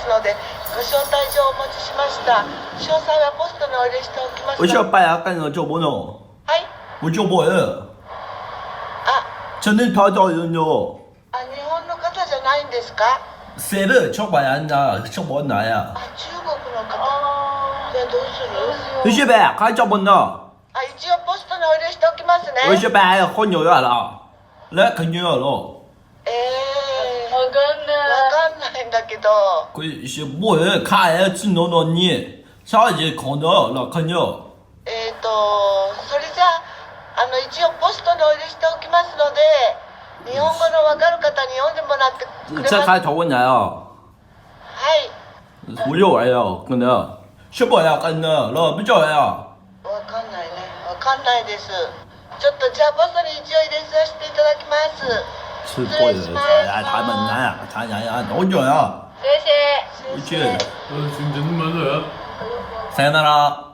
ますのでご招待状をお持ちしました。詳細はポストにお入れしておきます我想の拜啊，干了就不弄，はいあ。あ日本の方じゃないんですか？谁的小白人呐，小白男呀，あ中国の方。じゃあどうする？我去呗，还叫不弄，あ一応ポストにお入れしておきますね。我去呗，好牛呀了，来肯定要了，えー、わかんない。わかんないんだけど。えっ、とそれじゃああの一応ポストにお入れしておきますので日本語のわかる方に読んでもらってくれます这开头问来啊，はい。我有哎呀，可能，小白呀，跟的，了不叫呀。わかんないね。わかんないです。ちょっとじゃあポストに一応入れさせていただきます 吃过的，哎，他们难呀，他呀呀，多久呀？谢谢。回去，呃，请真的吗？さよなら。